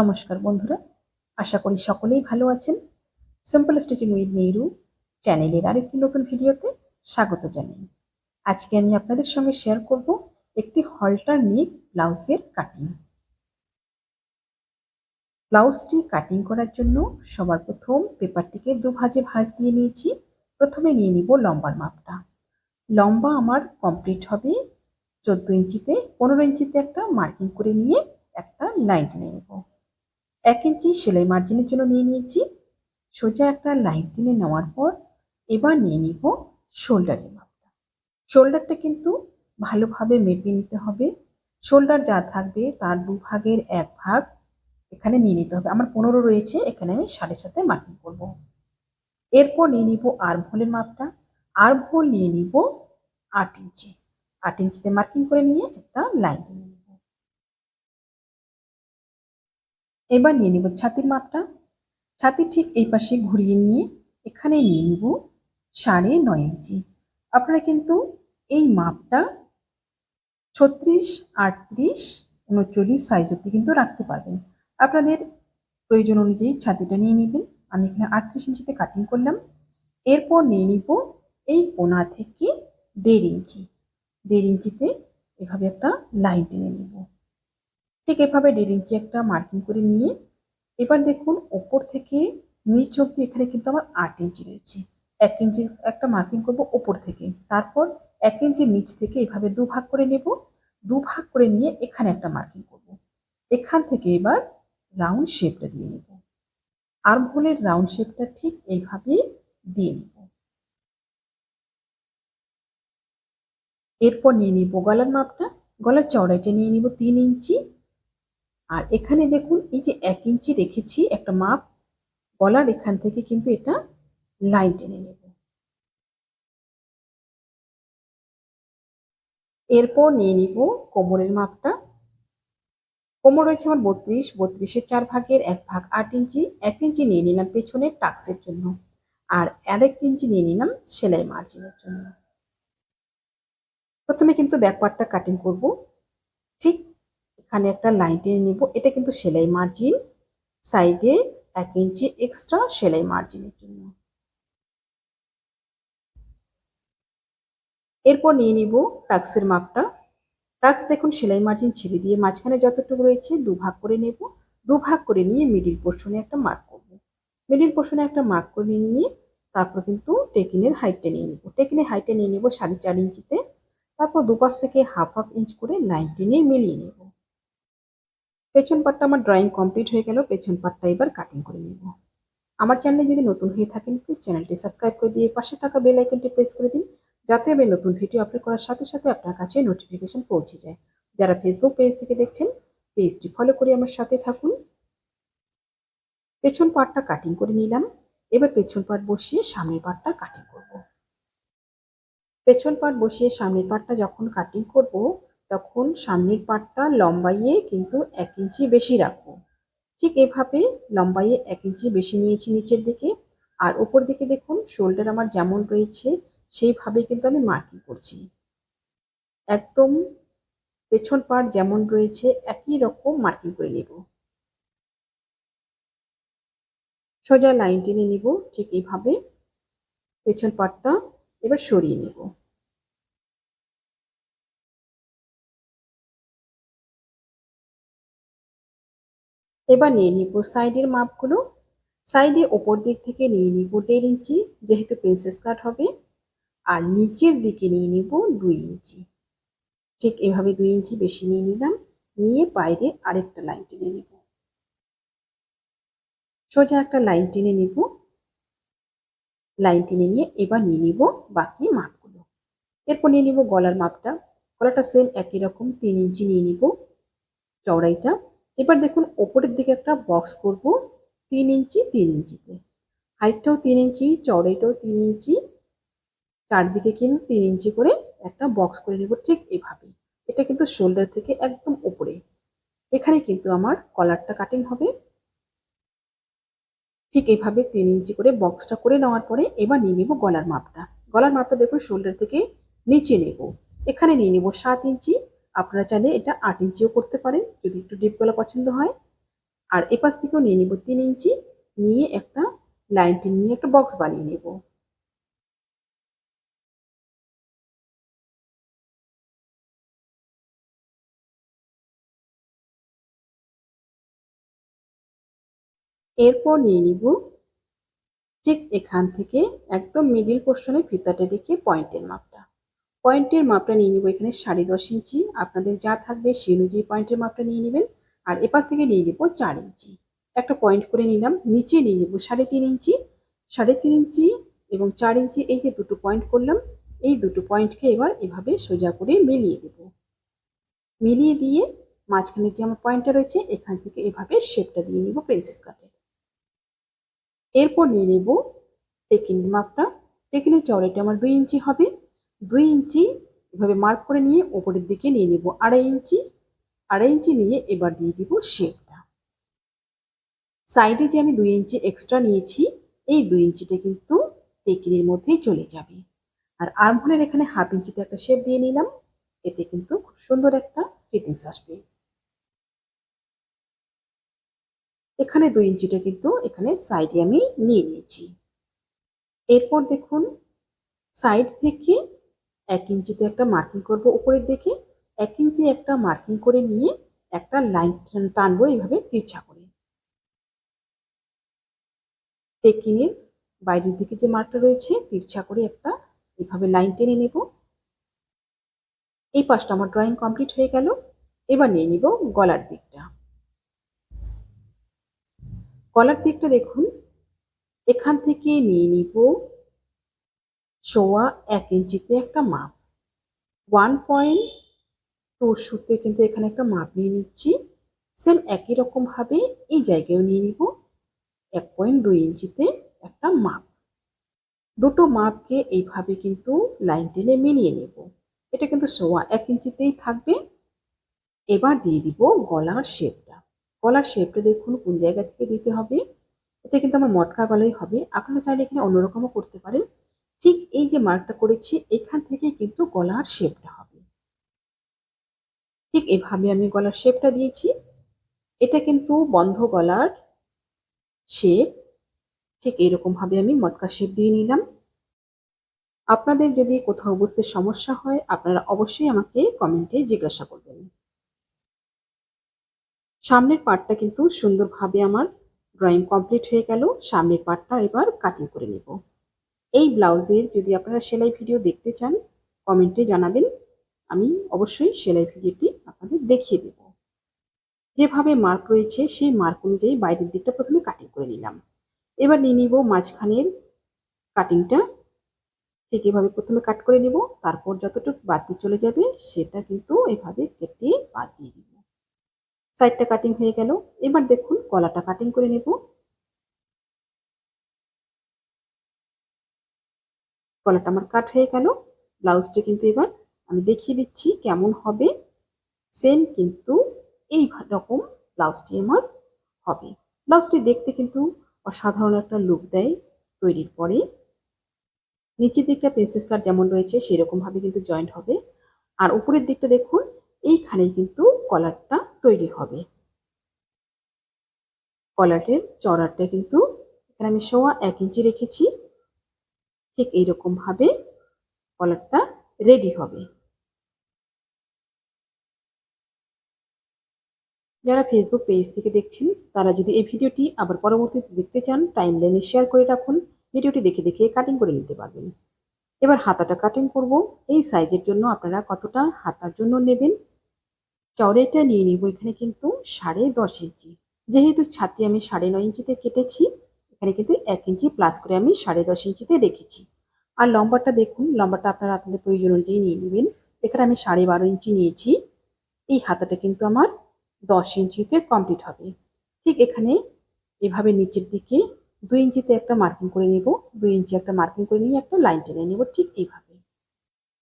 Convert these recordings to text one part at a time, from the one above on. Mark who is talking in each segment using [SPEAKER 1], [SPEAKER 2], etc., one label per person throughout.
[SPEAKER 1] নমস্কার বন্ধুরা, আশা করি সকলেই ভালো আছেন। সিম্পল স্টিচিং উইথ নেহরু চ্যানেলের আরেকটি নতুন ভিডিওতে স্বাগত জানাই। আজকে আমি আপনাদের সঙ্গে শেয়ার করব একটি হলটার নেক ব্লাউজের কাটিং ব্লাউজটি কাটিং করার জন্য সবার প্রথম পেপারটিকে দু ভাজে ভাঁজ দিয়ে নিয়েছি। প্রথমে নিয়ে নিব লম্বার মাপটা। লম্বা আমার কমপ্লিট হবে। চোদ্দ ইঞ্চিতে, পনেরো ইঞ্চিতে একটা মার্কিং করে নিয়ে একটা লাইন টেনে নেব। এক ইঞ্চি সেলাই মার্জিনের জন্য নিয়ে নিয়েছি। সোজা একটা লাইন টেনে নেওয়ার পর এবার নিয়ে নিব শোল্ডারের মাপটা। শোল্ডারটা কিন্তু ভালোভাবে মেপে নিতে হবে। শোল্ডার যা থাকবে তার দু ভাগের এক ভাগ এখানে নিয়ে নিতে হবে। আমার পনেরো রয়েছে, এখানে আমি সাড়ে সাথে মার্কিং করব। এরপর নিয়ে নিব আর্ম হোলের মাপটা। আর্ম হোল নিয়ে নিব আট ইঞ্চি। আট ইঞ্চিতে মার্কিং করে নিয়ে একটা লাইন টেনে এবার নিয়ে নিব ছাতির মাপটা। ছাতির ঠিক এই পাশে ঘুরিয়ে নিয়ে এখানে নিয়ে নিব সাড়ে নয় ইঞ্চি। আপনারা কিন্তু এই মাপটা ছত্রিশ, আটত্রিশ, উনচল্লিশ সাইজ অব্দি কিন্তু রাখতে পারবেন। আপনাদের প্রয়োজন অনুযায়ী ছাতিটা নিয়ে নেবেন। আমি এখানে আটত্রিশ ইঞ্চিতে কাটিং করলাম। এরপর নিয়ে নিব এই কোনা থেকে দেড় ইঞ্চি। দেড় ইঞ্চিতে এভাবে একটা লাইন টেনে নেব। ঠিক এভাবে দেড় ইঞ্চি একটা মার্কিং করে নিয়ে, এবার দেখুন ওপর থেকে নিচ অব্দি এখানে কিন্তু আমার আট ইঞ্চি রয়েছে। এক ইঞ্চি একটা মার্কিং করব ওপর থেকে। তারপর এক ইঞ্চির নিচ থেকে এভাবে দু ভাগ করে নেব। দু ভাগ করে নিয়ে এখানে একটা মার্কিং করব। এখান থেকে এবার রাউন্ড শেপটা দিয়ে নেব। আর্ম হোলের রাউন্ড শেপটা ঠিক এইভাবে দিয়ে নেব। এরপর নিয়ে নিব গলার মাপটা। গলার চওড়াইটা নিয়ে নিব তিন ইঞ্চি আর এখানে দেখুন, এই যে এক ইঞ্চি রেখেছি একটা মাপ গলার এখান থেকে কিন্তু এটা লাইন টেনে নেব। এরপর নিয়ে নিব কোমরের মাপটা। কোমর রয়েছে আমার বত্রিশ, বত্রিশের চার ভাগের এক ভাগ আট ইঞ্চি। এক ইঞ্চি নিয়ে নিলাম পেছনের টাক্সের জন্য আর আরেক ইঞ্চি নিয়ে নিলাম সেলাই মার্জিনের জন্য। প্রথমে কিন্তু ব্যাকপার্টটা কাটিং করব। এখানে একটা লাইন টেনে নিব। এটা কিন্তু সেলাই মার্জিন সাইডে এক ইঞ্চি এক্সট্রা সেলাই মার্জিনের জন্য। এরপর নিয়ে নিব টাক্সের মাপটা। টাক্স দেখুন সেলাই মার্জিন ছেড়ে দিয়ে মাঝখানে যতটুকু রয়েছে দু ভাগ করে নেব। দু ভাগ করে নিয়ে মিডিল পোর্শনে একটা মার্ক করব। মিডিল পোর্শনে একটা মার্ক করে নিয়ে তারপর কিন্তু টেকিনের হাইটটা নিয়ে নিব। টেকিনের হাইটটা নিয়ে নিব সাড়ে চার ইঞ্চিতে। তারপর দুপাশ থেকে হাফ হাফ ইঞ্চ করে লাইন টেনে মিলিয়ে নেব। পেছন পাটটা আমার ড্রয়িং কমপ্লিট হয়ে গেল পেছন পাটটা এবার কাটিং করে নেব। আমার চ্যানেলে যদি নতুন হয়ে থাকেন প্লিজ চ্যানেলটি সাবস্ক্রাইব করে দিয়ে পাশে থাকা বেল আইকনটি প্রেস করে দিন, যাতে আমি নতুন ভিডিও আপলোড করার সাথে সাথে আপনার কাছে নোটিফিকেশন পৌঁছে যায়। যারা ফেসবুক পেজ থেকে দেখছেন পেজটি ফলো করে আমার সাথে থাকুন। পেছন পাটটা কাটিং করে নিলাম, এবার পেছন পাট বসিয়ে সামনের পাটটা কাটিং করব। পেছন পাট বসিয়ে সামনের পাটটা যখন কাটিং করব তখন সামনের পাটটা লম্বাইয়ে কিন্তু এক ইঞ্চি বেশি রাখব ঠিক এভাবে লম্বাইয়ে এক ইঞ্চি বেশি নিয়েছি নিচের দিকে। আর ওপর দিকে দেখুন, শোল্ডার আমার যেমন রয়েছে, সেইভাবে কিন্তু আমি মার্কিং করছি। একদম পেছন পাট যেমন রয়েছে, একই রকম মার্কিং করে নেব। সোজা লাইন টেনে নিব, ঠিক এইভাবে পেছন পাটটা এবার সরিয়ে নেব। এবার নিয়ে নিব সাইডের মাপগুলো। সাইডে ওপর দিক থেকে নিয়ে নিব দেড় ইঞ্চি, যেহেতু প্রিন্সেস কাট হবে। আর নিচের দিকে নিয়ে নিব দুই ইঞ্চি। ঠিক এভাবে দুই ইঞ্চি বেশি নিয়ে নিলাম, নিয়ে বাইরে আরেকটা লাইন টেনে নিব। সোজা একটা লাইন টেনে নিব। লাইন টেনে নিয়ে এবার নিয়ে নিব বাকি মাপগুলো। এরপর নিয়ে নিব গলার মাপটা। গলাটা সেম একই রকম, তিন ইঞ্চি নিয়ে নিব। চওড়াইটা। এবার দেখুন ওপরের দিকে একটা বক্স করব, তিন ইঞ্চি, তিন ইঞ্চিতে। হাইটটাও তিন ইঞ্চি চওড়াইটাও তিন ইঞ্চি, চারদিকে কিন্তু তিন ইঞ্চি করে একটা বক্স করে নেব ঠিক এভাবে। এটা কিন্তু শোল্ডার থেকে একদম উপরে এখানে কিন্তু আমার কলারটা কাটিং হবে। ঠিক এইভাবে তিন ইঞ্চি করে বক্সটা করে নেওয়ার পরে এবার নিয়ে নেব গলার মাপটা। গলার মাপটা দেখুন শোল্ডার থেকে নিচে নেব। এখানে নিয়ে নেব সাত ইঞ্চি আপনারা চাইলে এটা আট ইঞ্চিও করতে পারেন, যদি একটু ডিপ গলা পছন্দ হয়। আর এপাশ থেকেও নিয়ে নিব তিন ইঞ্চি, নিয়ে একটা লাইন টেনে নিয়ে একটা বক্স বানিয়ে নেব। এরপর নিয়ে নিব ঠিক এখান থেকে একদম মিডিল পোর্শনে ফিতাটা রেখে পয়েন্টের মাপটা পয়েন্টের মাপটা নিয়ে নিব এখানে সাড়ে দশ ইঞ্চি। আপনাদের যা থাকবে সেই অনুযায়ী পয়েন্টের মাপটা নিয়ে নেবেন। আর এপাশ থেকে নিয়ে নিব চার ইঞ্চি। একটা পয়েন্ট করে নিলাম, নিচে নিয়ে নিব সাড়ে তিন ইঞ্চি। সাড়ে তিন ইঞ্চি এবং চার ইঞ্চি, এই যে দুটো পয়েন্ট করলাম, এই দুটো পয়েন্টকে এবার এভাবে সোজা করে মিলিয়ে দেব। মিলিয়ে দিয়ে মাঝখানে যে আমার পয়েন্টটা রয়েছে, এখান থেকে এভাবে শেপটা দিয়ে নিব প্রিন্সেস কাটের এরপর নিয়ে নেব টেকিন মাপটা। টেকিনের চওড়াটা আমার দুই ইঞ্চি হবে। দুই ইঞ্চি এভাবে মার্ক করে নিয়ে ওপরের দিকে নিয়ে নেব আড়াই ইঞ্চি আড়াই ইঞ্চি নিয়ে এবার দিয়ে দিব শেপটা। সাইডে যে আমি দুই ইঞ্চি এক্সট্রা নিয়েছি, এই দুই ইঞ্চিটা কিন্তু টেকিনের মধ্যেই চলে যাবে। আর আর্মহোলের এখানে হাফ ইঞ্চিতে একটা শেপ দিয়ে নিলাম, এতে কিন্তু খুব সুন্দর একটা ফিটিংস আসবে। এখানে দুই ইঞ্চিটা কিন্তু এখানে সাইডে আমি নিয়ে নিয়েছি। এরপর দেখুন সাইড থেকে এক ইঞ্চিতে একটা মার্কিং করব উপরের দিকে এক ইঞ্চি একটা মার্কিং করে নিয়ে একটা লাইন টানবো এইভাবে তিরছা করে। টেকিনের বাইরের দিকে যে মার্কটা রয়েছে, তিরছা করে একটা এভাবে লাইন টেনে নেব। এই পাশটা আমার ড্রয়িং কমপ্লিট হয়ে গেল। এবার নিয়ে নিব গলার দিকটা। গলার দিকটা দেখুন, এখান থেকে নিয়ে নিব সোয়া এক ইঞ্চিতে একটা মাপ। ওয়ান পয়েন্ট টু সুতে কিন্তু এখানে একটা মাপ নিয়ে নিচ্ছি। সেম একই রকমভাবে এই জায়গায়ও নিয়ে নিব। এক পয়েন্ট দুই ইঞ্চিতে একটা মাপ। দুটো মাপকে এইভাবে কিন্তু লাইন টেনে মিলিয়ে নেব। এটা কিন্তু সোয়া এক ইঞ্চিতেই থাকবে। এবার দিয়ে দিব গলার শেপটা। গলার শেপটা দেখুন কোন জায়গা থেকে দিতে হবে। এটা কিন্তু আমার মটকা গলাই হবে। আপনারা চাইলে এখানে অন্যরকমও করতে পারেন। ঠিক এই যে মার্কটা করেছি, এখান থেকে কিন্তু গলার শেপটা হবে। ঠিক এভাবে আমি গলার শেপটা দিয়েছি। এটা কিন্তু বন্ধ গলার শেপ ঠিক এইরকম ভাবে আমি মটকা শেপ দিয়ে নিলাম। আপনাদের যদি কোথাও বুঝতে সমস্যা হয়, আপনারা অবশ্যই আমাকে কমেন্টে জিজ্ঞাসা করবেন। সামনের পার্টটা কিন্তু সুন্দরভাবে আমার ড্রয়িং কমপ্লিট হয়ে গেল। সামনের পার্টটা এবার কাটিং করে নেব। এই ব্লাউজের যদি আপনারা সেলাই ভিডিও দেখতে চান, কমেন্টে জানাবেন। আমি অবশ্যই সেলাই ভিডিওটি আপনাদের দেখিয়ে দেব। যেভাবে মার্ক রয়েছে, সেই মার্ক অনুযায়ী বাইরের দিকটা প্রথমে কাটিং করে নিলাম। এবার নিয়ে নিব মাঝখানের কাটিংটা ঠিক এভাবে প্রথমে কাট করে নিব। তারপর যতটুকু বাদ দিয়ে চলে যাবে, সেটা কিন্তু এভাবে কেটে বাদ দিয়ে দিব। সাইডটা কাটিং হয়ে গেল। এবার দেখুন কলাটা কাটিং করে নেব। কলাটা আমার কাট হয়ে গেল, ব্লাউজটা কিন্তু এবার আমি দেখিয়ে দিচ্ছি কেমন হবে। সেম কিন্তু এই রকম ব্লাউজটি আমার হবে। ব্লাউজটি দেখতে কিন্তু অসাধারণ একটা লুক দেয় তৈরির পরে। নিচের দিকটা প্রিন্সেস কাট যেমন রয়েছে, সেরকমভাবে কিন্তু জয়েন্ট হবে। আর উপরের দিকটা দেখুন, এইখানেই কিন্তু কলারটা তৈরি হবে। কলারের চড়ারটা কিন্তু এখানে আমি সোয়া এক ইঞ্চি রেখেছি। ঠিক এইরকম ভাবে কলারটা রেডি হবে। যারা ফেসবুক পেজ থেকে দেখছেন, তারা যদি এই ভিডিওটি আবার পরবর্তীতে দেখতে চান টাইম লাইনে শেয়ার করে রাখুন। ভিডিওটি দেখে দেখে কাটিং করে নিতে পারবেন। এবার হাতাটা কাটিং করব। এই সাইজের জন্য আপনারা কতটা হাতার জন্য নেবেন? চওড়াটা নিয়ে নিব এখানে কিন্তু সাড়ে দশ ইঞ্চি। যেহেতু ছাতি আমি সাড়ে নয় ইঞ্চিতে কেটেছি এখানে কিন্তু এক ইঞ্চি প্লাস করে আমি সাড়ে দশ ইঞ্চিতে রেখেছি। আর লম্বাটা দেখুন লম্বাটা আপনারা আপনাদের প্রয়োজন অনুযায়ী নিয়ে নেবেন। এখানে আমি সাড়ে বারো ইঞ্চি নিয়েছি। এই হাতাটা কিন্তু আমার দশ ইঞ্চিতে কমপ্লিট হবে। ঠিক এখানে এভাবে নিচের দিকে দুই ইঞ্চিতে একটা মার্কিং করে নেব। দুই ইঞ্চি একটা মার্কিং করে নিয়ে একটা লাইন টেনে নেব ঠিক এইভাবে।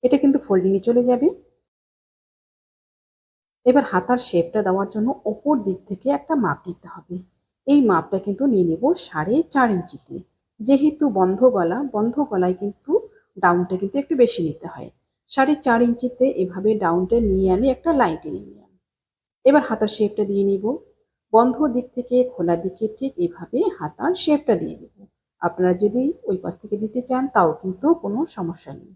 [SPEAKER 1] এটা কিন্তু ফোল্ডিংয়ে চলে যাবে। এবার হাতার শেপটা দেওয়ার জন্য ওপর দিক থেকে একটা মাপ নিতে হবে। এই মাপটা কিন্তু নিয়ে নেব সাড়ে চার ইঞ্চিতে। যেহেতু বন্ধ গলা, বন্ধ গলায় কিন্তু ডাউনটা কিন্তু একটু বেশি নিতে হয়। সাড়ে চার ইঞ্চিতে এভাবে ডাউনটা নিয়ে আমি একটা লাইন টেনে নিলাম। এবার হাতার শেপটা দিয়ে নিব। বন্ধ দিক থেকে খোলা দিকে ঠিক এভাবে হাতার শেপটা দিয়ে দেব আপনারা যদি ওই পাশ থেকে দিতে চান, তাও কিন্তু কোনো সমস্যা নেই।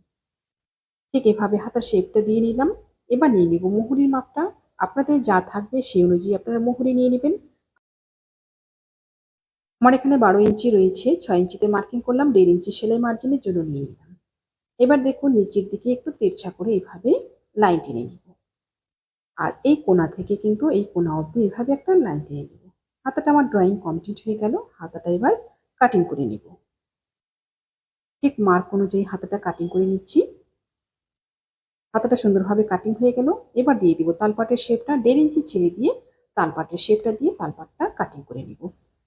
[SPEAKER 1] ঠিক এভাবে হাতার শেপটা দিয়ে নিলাম। এবার নিয়ে নিব মুহুরির মাপটা। আপনাদের যা থাকবে সেই অনুযায়ী আপনারা মুহুরি নিয়ে নেবেন। আমার এখানে বারো ইঞ্চি রয়েছে, ছয় ইঞ্চিতে মার্কিং করলাম, দেড় ইঞ্চি সেলাই মার্জিনের জন্য নিয়ে নিলাম। এবার দেখুন নিচের দিকে একটু তেরছা করে এইভাবে লাইন টেনে নিব। আর এই কোনা থেকে কিন্তু এই কোনা অবধি এইভাবে একটা লাইন টেনে নিব। হাতাটা আমার ড্রয়িং কমপ্লিট হয়ে গেল, হাতাটা এবার কাটিং করে নিব। ঠিক মার্ক অনুযায়ী হাতাটা কাটিং করে নিচ্ছি। হাতাটা সুন্দরভাবে কাটিং হয়ে গেল। এবার দিয়ে দিব তালপাটের শেপটা দেড় ইঞ্চি ছেড়ে দিয়ে তালপাটের শেপটা দিয়ে তালপাটটা কাটিং করে নিব।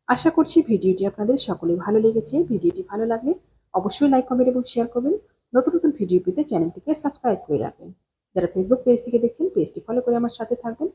[SPEAKER 1] আশা করছি ভিডিওটি আপনাদের সকলে ভালো লেগেছে। ভিডিওটি ভালো লাগলে অবশ্যই লাইক কমেন্ট এবং শেয়ার করবেন। নতুন নতুন ভিডিও পেতে চ্যানেলটিকে সাবস্ক্রাইব করে রাখবেন। যারা ফেসবুক পেজ থেকে দেখছেন পেজটি ফলো করে আমার সাথে থাকবেন।